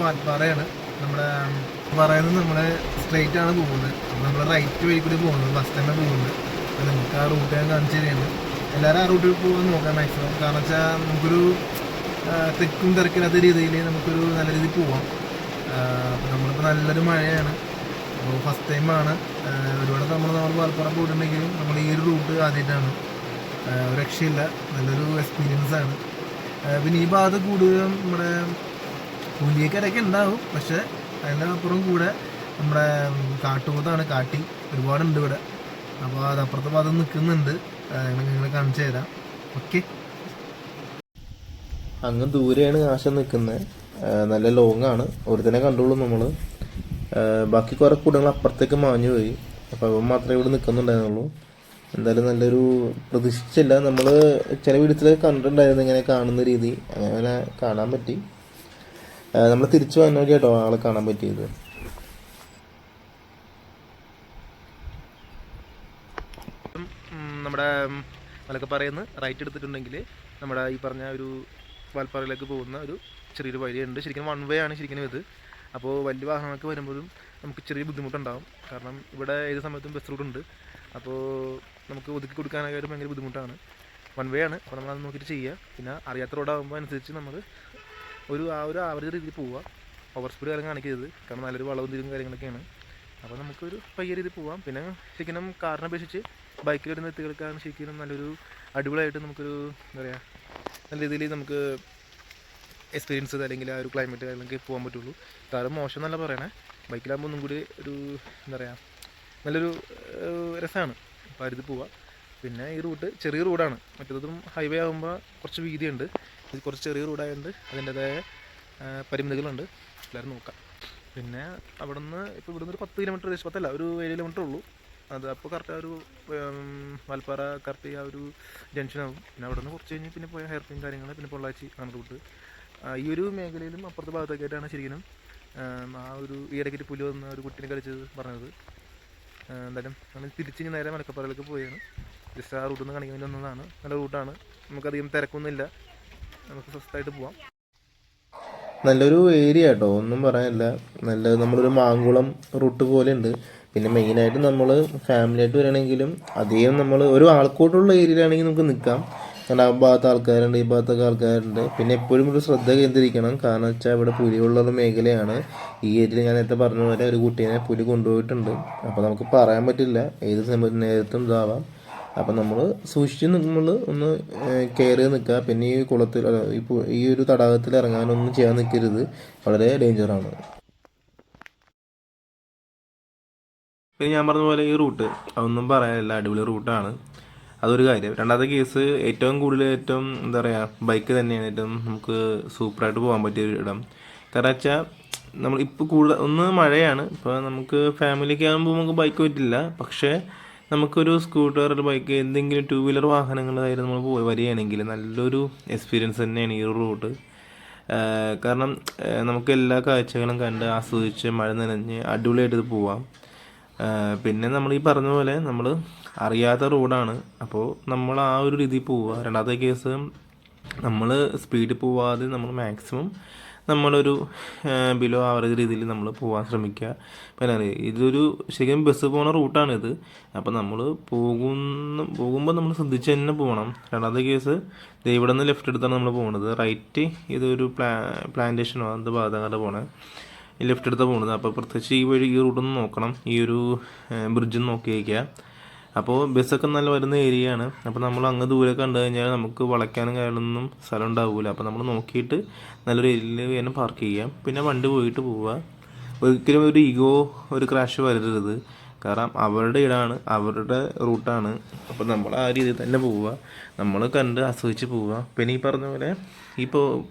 വാൽപ്പാറയാണ്. നമ്മുടെ പറയുന്നത് നമ്മൾ സ്ട്രെയിറ്റ് ആണ് പോകുന്നത്. നമ്മൾ റൈറ്റ് വഴി കൂടി പോകുന്നത് ബസ് തന്നെ പോകുന്നത്. അപ്പോൾ നമുക്ക് ആ റൂട്ട് ഞാൻ കാണിച്ചു തരുന്നത് എല്ലാവരും ആ റൂട്ടിൽ പോകാൻ നോക്കാം മാക്സിമം കാരണം വെച്ചാൽ നമുക്കൊരു തെക്കും തിരക്കില്ലാത്ത രീതിയിൽ നമുക്കൊരു നല്ല രീതിയിൽ പോവാം. അപ്പോൾ നമ്മളിപ്പോൾ നല്ലൊരു മഴയാണ്. അപ്പോൾ ഫസ്റ്റ് ടൈമാണ് ഒരുപാട് നമ്മൾ നമ്മൾ വാൽപ്പാറ പോയിട്ടുണ്ടെങ്കിലും നമ്മൾ ഈ ഒരു റൂട്ട് ആദ്യമായിട്ടാണ്. രക്ഷയില്ല. നല്ലൊരു എക്സ്പീരിയൻസ് ആണ്. പിന്നെ ഈ ഭാഗത്ത് കൂടുതലും നമ്മുടെ പുലിയക്കരയൊക്കെ ഉണ്ടാവും. പക്ഷെ അതിന്റെ അപ്പുറം കൂടെ നമ്മുടെ കാട്ടുപോത്താണ് കാട്ടി. ഒരുപാടുണ്ട് ഇവിടെ. അപ്പോൾ അത് അപ്പുറത്തെ ഭാഗത്ത് നിൽക്കുന്നുണ്ട്. നിങ്ങൾ കാണിച്ചു തരാം. ഓക്കെ. അങ്ങ് ദൂരെയാണ് ആശ നിൽക്കുന്നത്. നല്ല ലോങ് ആണ്. ഒരുത്തനെ കണ്ടോളൂ നമ്മൾ ബാക്കി കുറേ കൂടങ്ങൾ അപ്പുറത്തേക്ക് മാഞ്ഞു പോയി. അപ്പോൾ അവൻ മാത്രമേ ഇവിടെ നിൽക്കുന്നുണ്ടായിരുന്നുള്ളൂ. എന്തായാലും നല്ലൊരു പ്രതീക്ഷിച്ചില്ല. നമ്മൾ ചില വീട്ടിൽ കണ്ടിട്ടുണ്ടായിരുന്നു ഇങ്ങനെ കാണുന്ന രീതി. അങ്ങനെ കാണാൻ പറ്റി. നമ്മൾ തിരിച്ചു വന്ന കേട്ടോ ആളെ കാണാൻ പറ്റിയത്. നമ്മുടെ മലക്കപ്പാറയിൽ നിന്ന് റൈറ്റ് എടുത്തിട്ടുണ്ടെങ്കിൽ നമ്മുടെ ഈ പറഞ്ഞ ഒരു വാൽപ്പാറയിലേക്ക് പോകുന്ന ഒരു ചെറിയൊരു വഴിയുണ്ട്. ശരിക്കും വൺ വേ ആണ് ശരിക്കും ഇത്. അപ്പോൾ വലിയ വാഹനങ്ങൾക്ക് വരുമ്പോഴും നമുക്ക് ചെറിയ ബുദ്ധിമുട്ടുണ്ടാകും കാരണം ഇവിടെ ഏത് സമയത്തും ബസ് റൂട്ടുണ്ട് അപ്പോൾ നമുക്ക് ഒതുക്കി കൊടുക്കാനായിട്ട് ഭയങ്കര ബുദ്ധിമുട്ടാണ്. വൺ വേ ആണ്. അപ്പോൾ നമ്മളത് നോക്കിയിട്ട് ചെയ്യുക പിന്നെ അറിയാത്ത റോഡാകുമ്പോൾ അനുസരിച്ച് നമ്മൾ ഒരു ആ ഒരു ആവറേജ് രീതിയിൽ പോവുക ഓവർ സ്പീഡ് കാര്യം കാണിക്കരുത്. കാരണം നല്ലൊരു വളവും തിരിവും കാര്യങ്ങളൊക്കെയാണ്. അപ്പോൾ നമുക്കൊരു പയ്യ രീതിയിൽ പോവാം. പിന്നെ ശരിക്കും കാറിനെ അപേക്ഷിച്ച് ബൈക്കിൽ വരുന്ന വ്യക്തികൾക്കാണ് ശരിക്കും നല്ലൊരു അടിപൊളിയായിട്ട് നമുക്കൊരു എന്താ പറയുക നല്ല രീതിയിൽ നമുക്ക് എക്സ്പീരിയൻസ് അല്ലെങ്കിൽ ആ ഒരു ക്ലൈമറ്റ് കാര്യങ്ങളൊക്കെ പോകാൻ പറ്റുള്ളൂ. കാറ് മോശം എന്നല്ല പറയണേ. ബൈക്കിലാകുമ്പോൾ ഒന്നും കൂടി ഒരു എന്താ പറയുക നല്ലൊരു രസമാണ് അപ്പോൾ പോവുക പോവാം. പിന്നെ ഈ റൂട്ട് ചെറിയ റോഡാണ് മറ്റേതും ഹൈവേ ആകുമ്പോൾ കുറച്ച് വീതിയുണ്ട്. ഇത് കുറച്ച് ചെറിയ റോഡായതുകൊണ്ട് അതിന്റെതായ പരിമിതികളുണ്ട്. എല്ലാവരും നോക്കാം. പിന്നെ അവിടെ നിന്ന് ഇപ്പോൾ ഇവിടുന്ന് ഒരു പത്ത് കിലോമീറ്റർ ഏകദേശം പത്തല്ല ഒരു ഏഴ് കിലോമീറ്റർ ഉള്ളൂ. അത് അപ്പോൾ കറക്റ്റ് ആ ഒരു വൽപ്പാറ കറക്റ്റ് ആ ഒരു ജംഗ്ഷനാകും പിന്നെ അവിടെ നിന്ന് കുറച്ച് കഴിഞ്ഞ് പിന്നെ പോയ ഹെയർ പിൻ കാര്യങ്ങൾ പിന്നെ പൊള്ളാച്ചി ആണ് റൂട്ട്. ഈ ഒരു മേഖലയിലും അപ്പുറത്തെ ഭാഗത്തൊക്കെയായിട്ടാണ് ശരിക്കും ആ ഒരു ഈ ഇടയ്ക്ക് പുലി വന്ന ഒരു കുട്ടീനെ കളിച്ചത് പറഞ്ഞത്. എന്തായാലും നമ്മൾ തിരിച്ച് ഇനി നേരെ മലക്കപ്പാറയിലേക്ക് പോയാണ് ജസ്റ്റ് ആ റൂട്ടിൽ നിന്ന് കാണിക്കാൻ വേണ്ടി വന്നതാണ്. നല്ല റൂട്ടാണ്. നമുക്കധികം തിരക്കൊന്നുമില്ല. നമുക്ക് സ്വസ്ഥമായിട്ട് പോവാം. നല്ലൊരു ഏരിയ കേട്ടോ. ഒന്നും പറയാനില്ല. നല്ല നമ്മളൊരു മാങ്കുളം റൂട്ട് പോലെ ഉണ്ട് പിന്നെ മെയിനായിട്ട് നമ്മൾ ഫാമിലിയായിട്ട് വരികയാണെങ്കിലും അധികം നമ്മൾ ഒരു ആൾക്കൂട്ടുള്ള ഏരിയയിലാണെങ്കിൽ നമുക്ക് നിൽക്കാം. കാരണം ആ ഭാഗത്ത് ആൾക്കാരുണ്ട് ഈ ഭാഗത്തൊക്കെ ആൾക്കാരുണ്ട്. പിന്നെ എപ്പോഴും ഒരു ശ്രദ്ധ കേന്ദ്രീകരിക്കണം. കാരണം വെച്ചാൽ ഇവിടെ പുലിയുള്ള ഒരു മേഖലയാണ്. ഈ ഏരിയയിൽ ഞാൻ നേരത്തെ പറഞ്ഞ പോലെ ഒരു കുട്ടീനെ പുലി കൊണ്ടുപോയിട്ടുണ്ട്. അപ്പോൾ നമുക്ക് പറയാൻ പറ്റില്ല. ഏത് സമയത്ത് നേരത്തും ഇതാവാം. അപ്പം നമ്മൾ സൂക്ഷിച്ച് നമ്മൾ ഒന്ന് കെയർ ചെയ്ത് നിൽക്കുക. പിന്നെ ഈ കുളത്തിൽ ഈ ഒരു തടാകത്തിൽ ഇറങ്ങാനൊന്നും ചെയ്യാൻ നിൽക്കരുത്. വളരെ ഡേഞ്ചറാണ് പിന്നെ ഞാൻ പറഞ്ഞ പോലെ ഈ റൂട്ട് അതൊന്നും പറയാനില്ല. അടിപൊളി റൂട്ടാണ്. അതൊരു കാര്യം. രണ്ടാമത്തെ കേസ് ഏറ്റവും കൂടുതൽ ഏറ്റവും എന്താ പറയുക ബൈക്ക് തന്നെയാണ് ഏറ്റവും നമുക്ക് സൂപ്പറായിട്ട് പോകാൻ പറ്റിയ ഒരു ഇടം. കാരണം വെച്ചാൽ നമ്മൾ ഇപ്പോൾ കൂടുതൽ ഒന്ന് മഴയാണ്. ഇപ്പോൾ നമുക്ക് ഫാമിലിക്ക് ആകുമ്പോൾ നമുക്ക് ബൈക്ക് പറ്റില്ല. പക്ഷേ നമുക്കൊരു സ്കൂട്ടർ ബൈക്ക് എന്തെങ്കിലും ടൂ വീലർ വാഹനങ്ങളായിരുന്നു നമ്മൾ പോയി വരികയാണെങ്കിൽ നല്ലൊരു എക്സ്പീരിയൻസ് തന്നെയാണ് ഈ റൂട്ട് കാരണം നമുക്ക് എല്ലാ കാഴ്ചകളും കണ്ട് ആസ്വദിച്ച് മഴ നനഞ്ഞ് അടിപൊളിയായിട്ട് ഇത് പോവാം. പിന്നെ നമ്മൾ ഈ പറഞ്ഞ പോലെ നമ്മൾ അറിയാത്ത റോഡാണ്. അപ്പോൾ നമ്മൾ ആ ഒരു രീതിയിൽ പോവുക. രണ്ടാമത്തെ കേസ് നമ്മൾ സ്പീഡിൽ പോവാതെ നമ്മൾ മാക്സിമം നമ്മളൊരു ബിലോ ആവറേജ് രീതിയിൽ നമ്മൾ പോകാൻ ശ്രമിക്കുക. പിന്നെ ഇതൊരു ശരിക്കും ബസ് പോകുന്ന റൂട്ടാണിത് അപ്പോൾ നമ്മൾ പോകുന്ന പോകുമ്പോൾ നമ്മൾ ശ്രദ്ധിച്ച് തന്നെ പോകണം രണ്ടാമത്തെ കേസ് ഇവിടെ നിന്ന് ലെഫ്റ്റ് എടുത്താണ് നമ്മൾ പോകുന്നത് റൈറ്റ് ഇതൊരു പ്ലാ പ്ലാന്റേഷനോ അത് ഭാഗത്തങ്ങോട്ട് പോണേ. ഈ ലെഫ്റ്റ് എടുത്താണ് പോകുന്നത് അപ്പോൾ പ്രത്യേകിച്ച് ഈ വഴി ഈ റൂട്ടൊന്ന് നോക്കണം. ഈ ഒരു ബ്രിഡ്ജ് നോക്കി വയ്ക്കുക. അപ്പോൾ ബസ്സൊക്കെ നല്ല വരുന്ന ഏരിയ ആണ് അപ്പോൾ നമ്മൾ അങ്ങ് ദൂരെ കണ്ടു കഴിഞ്ഞാൽ നമുക്ക് വളയ്ക്കാനും കാര്യങ്ങളൊന്നും സ്ഥലം ഉണ്ടാവില്ല അപ്പോൾ നമ്മൾ നോക്കിയിട്ട് നല്ലൊരു ഏരിയയിൽ തന്നെ പാർക്ക് ചെയ്യാം. പിന്നെ വണ്ടി പോയിട്ട് പോവുക ഒരിക്കലും ഒരു ഈഗോ ഒരു ക്രാഷ് വരരുത്. കാരണം അവരുടെ ഇടാണ് അവരുടെ റൂട്ടാണ് അപ്പോൾ നമ്മൾ ആ രീതിയിൽ തന്നെ പോവുക നമ്മൾ കണ്ട് ആസ്വദിച്ച് പോവുക പിന്നെ ഈ പറഞ്ഞ പോലെ ഈ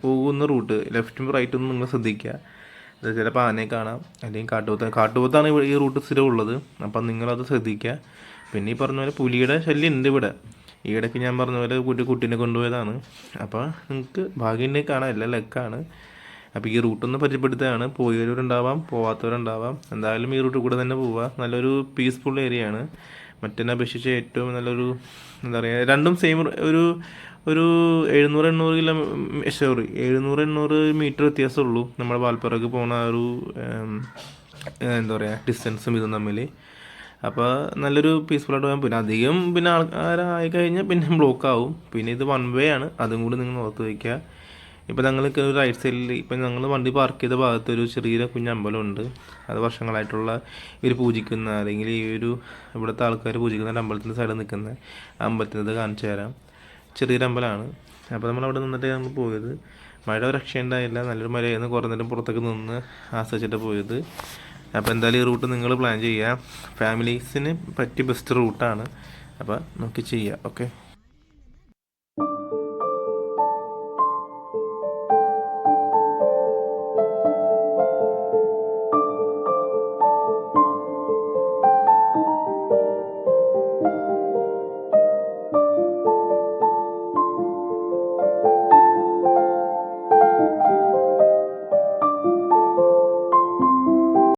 പോകുന്ന റൂട്ട് ലെഫ്റ്റും റൈറ്റും നിങ്ങൾ ശ്രദ്ധിക്കുക. ചിലപ്പോൾ ആനയെ കാണാം. അല്ലെങ്കിൽ കാട്ടുപോത്ത്. കാട്ടുപോത്താണ് ഈ റൂട്ട് സ്ഥിരം ഉള്ളത്. അപ്പം നിങ്ങളത് ശ്രദ്ധിക്കുക. പിന്നെ ഈ പറഞ്ഞ പോലെ പുലിയുടെ ശല്യം ഉണ്ട് ഇവിടെ. ഈ ഇടയ്ക്ക് ഞാൻ പറഞ്ഞ പോലെ കുട്ടി കുട്ടീനെ കൊണ്ടുപോയതാണ്. അപ്പോൾ നിങ്ങൾക്ക് ഭാഗ്യം കാണാം. എല്ലാം ലക്കാണ്. അപ്പോൾ ഈ റൂട്ടൊന്ന് പരിചയപ്പെടുത്തുകയാണ്. പോയവരുണ്ടാവാം പോവാത്തവരുണ്ടാവാം. എന്തായാലും ഈ റൂട്ടിൽ കൂടെ തന്നെ പോവുക. നല്ലൊരു പീസ്ഫുൾ ഏരിയ ആണ്. മറ്റേനെ അപേക്ഷിച്ച് ഏറ്റവും നല്ലൊരു എന്താ പറയുക രണ്ടും സെയിം ഒരു ഒരു എഴുന്നൂറ് എണ്ണൂറ് കിലോ സോറി എഴുന്നൂറ് എണ്ണൂറ് മീറ്റർ വ്യത്യാസമുള്ളൂ. നമ്മുടെ വാൽപ്പാറയ്ക്ക് പോണ ഒരു എന്താ പറയുക ഡിസ്റ്റൻസും ഇതും തമ്മിൽ അപ്പോൾ നല്ലൊരു പീസ്ഫുള്ളായിട്ട് പോകാൻ പിന്നെ അധികം പിന്നെ ആൾക്കാരായി കഴിഞ്ഞാൽ പിന്നെ ബ്ലോക്ക് ആവും. പിന്നെ ഇത് വൺ വേ ആണ്. അതും കൂടി നിങ്ങൾ ഓർത്ത് വയ്ക്കുക ഇപ്പോൾ ഞങ്ങൾക്ക് ഒരു റൈറ്റ് സൈഡിൽ ഇപ്പം ഞങ്ങൾ വണ്ടി പാർക്ക് ചെയ്ത ഭാഗത്ത് ഒരു ചെറിയ കുഞ്ഞമ്പലമുണ്ട് അത് വർഷങ്ങളായിട്ടുള്ള ഇവർ പൂജിക്കുന്ന അല്ലെങ്കിൽ ഈ ഒരു ഇവിടുത്തെ ആൾക്കാർ പൂജിക്കുന്ന അമ്പലത്തിന്റെ സൈഡിൽ നിൽക്കുന്ന അമ്പലത്തിന്റെ കാണിച്ചു തരാം. ചെറിയൊരു അമ്പലമാണ്. അപ്പോൾ നമ്മൾ അവിടെ നിന്നിട്ട് നമ്മൾ പോയത്. മഴ രക്ഷയുണ്ടായില്ല നല്ലൊരു മഴയായിരുന്നു കുറേ നേരം പുറത്തൊക്കെ നിന്ന് ആസ്വദിച്ചിട്ട് പോയത്. അപ്പോൾ എന്തായാലും ഈ റൂട്ട് നിങ്ങൾ പ്ലാൻ ചെയ്യുക. ഫാമിലീസിന് പറ്റിയ ബെസ്റ്റ് റൂട്ടാണ്. അപ്പോൾ നോക്കി ചെയ്യുക ഓക്കെ